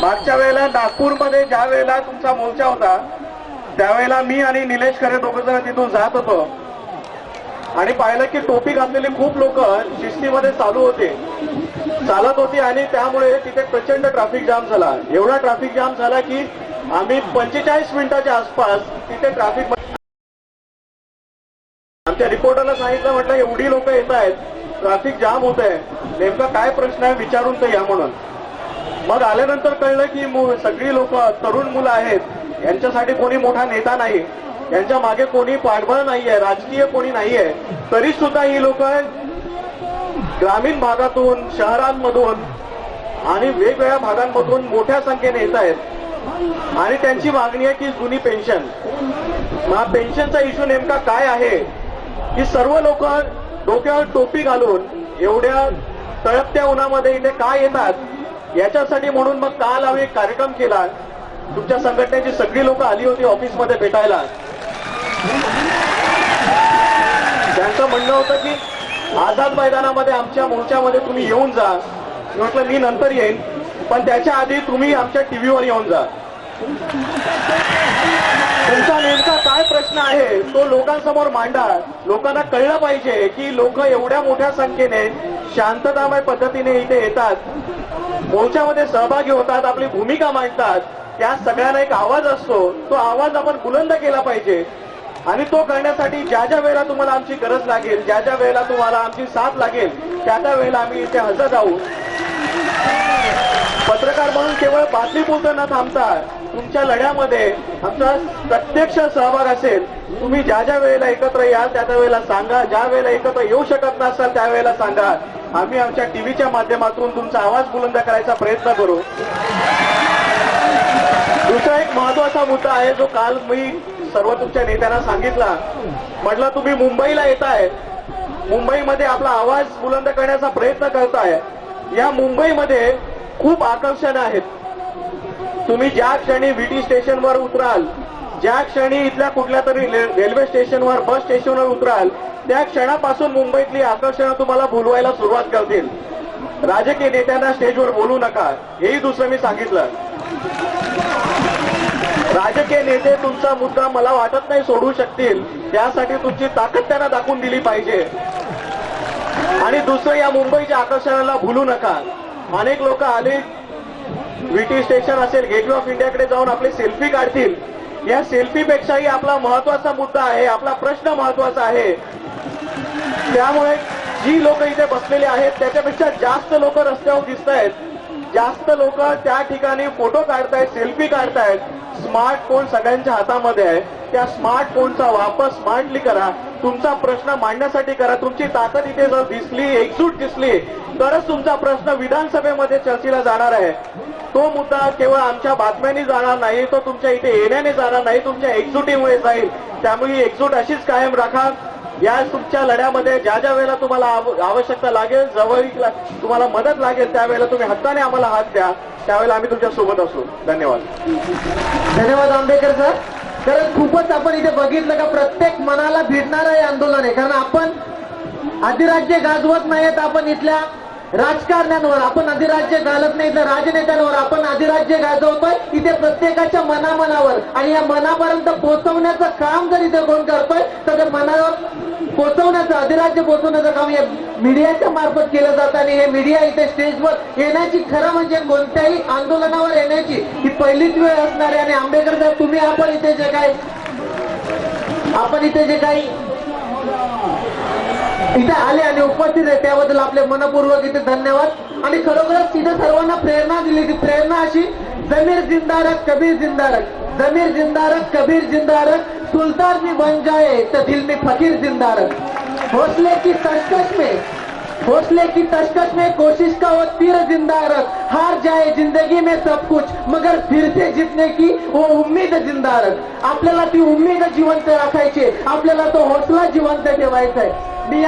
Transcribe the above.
मागच्या वेळेला नागपूरमध्ये ज्या वेळेला तुमचा मोर्चा होता त्यावेळेला मी आणि निलेश खरे दोघं जण तिथून जात होतो. आणि पाहिलं की टोपी घातलेली खूप लोक शिस्तीमध्ये चालू होते. चालत होती आणि त्यामुळे तिथे प्रचंड ट्रॅफिक जाम झाला. एवढा ट्रॅफिक जाम झाला की आम्ही पंचेचाळीस मिनिटाच्या आसपास तिथे ट्रॅफिक आमच्या रिपोर्टरला सांगितलं म्हटलं एवढी लोक येत आहेत. ट्रॅफिक जाम होत आहे नेमका काय प्रश्न आहे विचारून तर या म्हणून. मग आल्यानंतर कळलं की मु- सगळी लोक तरुण मुलं आहेत. यांच्यासाठी कोणी मोठा नेता नाही. यांच्या मागे कोणी पाठबळ नाहीये राजकीय कोणी नाहीये. तरी सुद्धा ही लोक ग्रामीण भागातून शहरांमधून आणि वेगवेगळ्या भागांमधून मोठ्या संख्येने येत आहेत. आणि त्यांची मागणी आहे की जुनी पेन्शन. हा पेन्शनचा इश्यू नेमका काय आहे? की सर्व लोक डोक्यावर टोपी घालून एवढ्या तळपत्या उन्हामध्ये इथे काय येतात याच्यासाठी म्हणून मग काल आम्ही एक कार्यक्रम केला. तुमच्या संघटनेची सगळी लोक आली होती ऑफिसमध्ये भेटायला. त्यांचं म्हणणं होतं की आझाद मैदानामध्ये आमच्या मोर्चामध्ये तुम्ही येऊन जा. म्हटलं मी नंतर येईन पण त्याच्या आधी तुम्ही आमच्या टीव्हीवर येऊन जा. तुमचा नेमका काय प्रश्न आहे? तो लोकांसमोर मांडा. लोकांना कळलं पाहिजे की लोक एवढ्या मोठ्या संख्येने शांततामय पद्धतीने इथे येतात. मोर्चामध्ये सहभागी होतात आपली भूमिका मांडतात. त्या सगळ्यांना एक आवाज असतो. तो आवाज आपण बुलंद केला पाहिजे. आणि तो करण्यासाठी ज्या ज्या वेळेला तुम्हाला आमची गरज लागेल ज्या ज्या वेळेला तुम्हाला आमची साथ लागेल त्या त्या वेळेला आम्ही इथे हजर राहू. पत्रकार म्हणून केवळ बातमी बोलताना थांबता तुमच्या लढ्यामध्ये आमचा प्रत्यक्ष सहभाग असेल. तुम्ही ज्या ज्या वेळेला एकत्र याल त्या त्या वेळेला सांगा. ज्या वेळेला एकत्र येऊ शकत नसाल त्या वेळेला सांगा. आम्ही आमच्या टीव्हीच्या माध्यमातून तुमचा आवाज बुलंद करायचा प्रयत्न करू. दुसरा एक महत्त्वाचा मुद्दा आहे जो काल मी सर्व तुमच्या नेत्यांना सांगितला. म्हटलं तुम्ही मुंबईला येताय. मुंबईमध्ये आपला आवाज बुलंद करण्याचा प्रयत्न करताय. या मुंबईमध्ये खूप आकर्षण आहेत. तुम्ही ज्या क्षणी व्हीटी स्टेशनवर उतराल ज्या क्षणी इथल्या कुठल्या तरी रेल्वे स्टेशनवर बस स्टेशनवर उतराल त्या क्षणापासून मुंबईतली आकर्षणं तुम्हाला भुलवायला सुरुवात करतील. राजकीय नेत्यांना स्टेजवर बोलू नका हेही दुसरं मी सांगितलं. राजकीय नेते तुमचा मुद्दा मला वाटत नाही सोडू शकतील त्यासाठी तुमची ताकद त्यांना दाखवून दिली पाहिजे. आणि दुसरं या मुंबईच्या आकर्षणाला भुलू नका. अनेक लोक आले. व्हीटी स्टेशन असेल गेटवे ऑफ इंडियाकडे जाऊन आपले सेल्फी काढतील. या सेल्फीपेक्षाही आपला महत्त्वाचा मुद्दा आहे आपला प्रश्न महत्त्वाचा आहे. त्यामुळे जी लोक इथे बसलेली आहेत त्याच्यापेक्षा जास्त लोक रस्त्यावर दिसत आहेत जास्त लोक त्या ठिकाणी फोटो काढतायत सेल्फी काढतायत. स्मार्टफोन सगळ्यांच्या हातामध्ये आहे. त्या स्मार्टफोनचा वापर स्मार्टली करा. तुमचा प्रश्न मांडण्यासाठी करा. तुमची ताकद इथे जर दिसली एकजूट दिसली तरच तुमचा प्रश्न विधानसभेमध्ये चर्चेला जाणार आहे. तो मुद्दा केवळ आमच्या बातम्यांनी जाणार नाही तो तुमच्या इथे येण्याने जाणार नाही तुमच्या एकजुटीमुळे जाईल. त्यामुळे एकजूट अशीच कायम राखा. या तुमच्या लढ्यामध्ये ज्या ज्या वेळेला तुम्हाला आवश्यकता लागेल जवळीक तुम्हाला मदत लागेल त्यावेळेला तुम्ही हक्काने आम्हाला हात द्या. त्यावेळेला आम्ही तुमच्यासोबत असू. धन्यवाद. धन्यवाद आंबेडकर सर. कारण खूपच आपण इथे बघितलं का प्रत्येक मनाला भिडणारं हे आंदोलन आहे. कारण आपण अधिराज्य गाजवत नाहीत आपण इथल्या राजकारण्यांवर आपण अधिराज्य घालत नाही तर राजनेत्यांवर आपण अधिराज्य गाजवतोय इथे प्रत्येकाच्या मनामनावर आणि या मनापर्यंत पोहोचवण्याचं काम जर इथे कोण करतोय तर ते मनावर पोहोचवण्याचं अधिराज्य पोहोचवण्याचं काम या मीडियाच्या मार्फत केलं जातं आणि हे मीडिया इथे स्टेजवर येण्याची खरं म्हणजे कोणत्याही आंदोलनावर येण्याची ही पहिलीच वेळ असणार आहे. आणि आंबेडकर साहेब तुम्ही आपण इथे जे काही आपण इथे जे काही इथे आले आणि उपस्थित आहे. त्याबद्दल आपले मनपूर्वक इथे धन्यवाद. आणि खरोखरच तिथे सर्वांना प्रेरणा दिली ती प्रेरणा अशी जमीर जिंदारक कबीर जिंदारक. जमीर जिंदारक कबीर जिंदारक. सुल्तान मी बन जाए तो दिल में फकीर जिंदारक. हौसले की तशकश में हौसले की तशकश में कोशिश का वो तीर जिंदा रख हार जाए जिंदगी में सब कुछ मगर फिर से जीतने की वो उम्मीद जिंदा रख आपल्याला ती उम्मीद जिवंत राखायची आपल्याला तो हौसला जिवंत ठेवायचा आहे. मी